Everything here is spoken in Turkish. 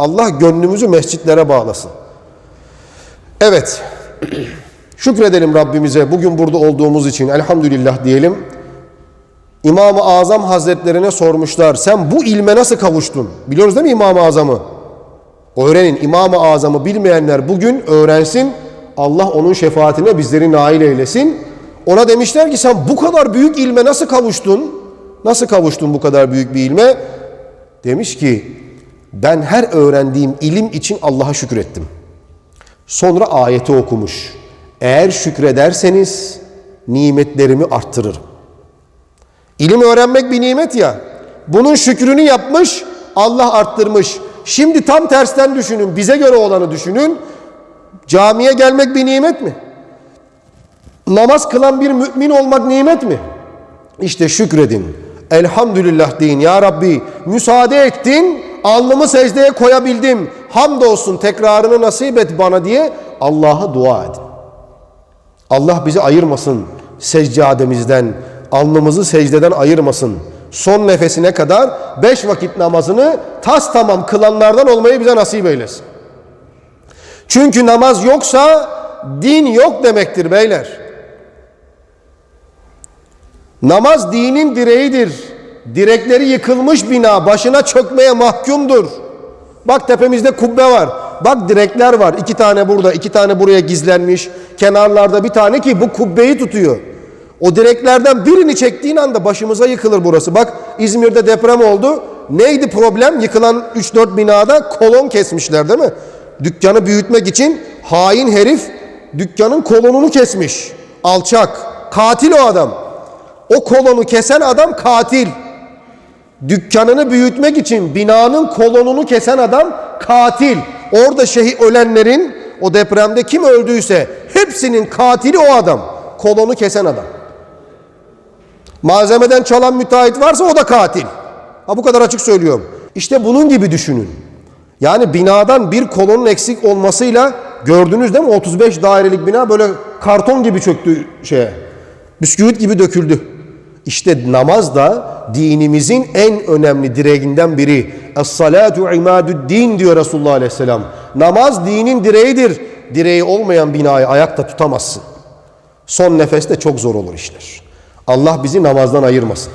Allah gönlümüzü mescitlere bağlasın. Evet. Şükredelim Rabbimize bugün burada olduğumuz için elhamdülillah diyelim. İmam-ı Azam Hazretlerine sormuşlar. Sen bu ilme nasıl kavuştun? Biliyoruz değil mi İmam-ı Azam'ı? Öğrenin İmam-ı Azam'ı bilmeyenler bugün öğrensin. Allah onun şefaatine bizleri nail eylesin. Ona demişler ki sen bu kadar büyük ilme nasıl kavuştun? Nasıl kavuştun bu kadar büyük bir ilme? Demiş ki ben her öğrendiğim ilim için Allah'a şükrettim. Sonra ayeti okumuş. Eğer şükrederseniz nimetlerimi arttırırım. İlim öğrenmek bir nimet ya. Bunun şükrünü yapmış, Allah arttırmış. Şimdi tam tersten düşünün, bize göre olanı düşünün. Camiye gelmek bir nimet mi? Namaz kılan bir mümin olmak nimet mi? İşte şükredin. Elhamdülillah deyin ya Rabbi müsaade ettin alnımı secdeye koyabildim. Hamdolsun tekrarını nasip et bana diye Allah'a dua edin. Allah bizi ayırmasın seccademizden, alnımızı secdeden ayırmasın. Son nefesine kadar beş vakit namazını tas tamam kılanlardan olmayı bize nasip eylesin. Çünkü namaz yoksa din yok demektir beyler. Namaz dinin direğidir. Direkleri yıkılmış bina başına çökmeye mahkumdur. Bak tepemizde kubbe var. Bak direkler var. İki tane burada, iki tane buraya gizlenmiş. Kenarlarda bir tane ki bu kubbeyi tutuyor. O direklerden birini çektiğin anda başımıza yıkılır burası. Bak İzmir'de deprem oldu. Neydi problem? Yıkılan 3-4 binada kolon kesmişler değil mi? Dükkanı büyütmek için hain herif dükkanın kolonunu kesmiş. Alçak. Katil o adam. O kolonu kesen adam katil. Dükkanını büyütmek için binanın kolonunu kesen adam katil. Orada şehit ölenlerin o depremde kim öldüyse hepsinin katili o adam. Kolonu kesen adam. Malzemeden çalan müteahhit varsa o da katil. Ha bu kadar açık söylüyorum. İşte bunun gibi düşünün. Yani binadan bir kolonun eksik olmasıyla gördünüz değil mi? 35 dairelik bina böyle karton gibi çöktü şeye. Bisküvit gibi döküldü. İşte namaz da dinimizin en önemli direğinden biri. Es-salatu imadü'd-din diyor Resulullah Aleyhisselam. Namaz dinin direğidir. Direği olmayan binayı ayakta tutamazsın. Son nefeste çok zor olur işler. Allah bizi namazdan ayırmasın.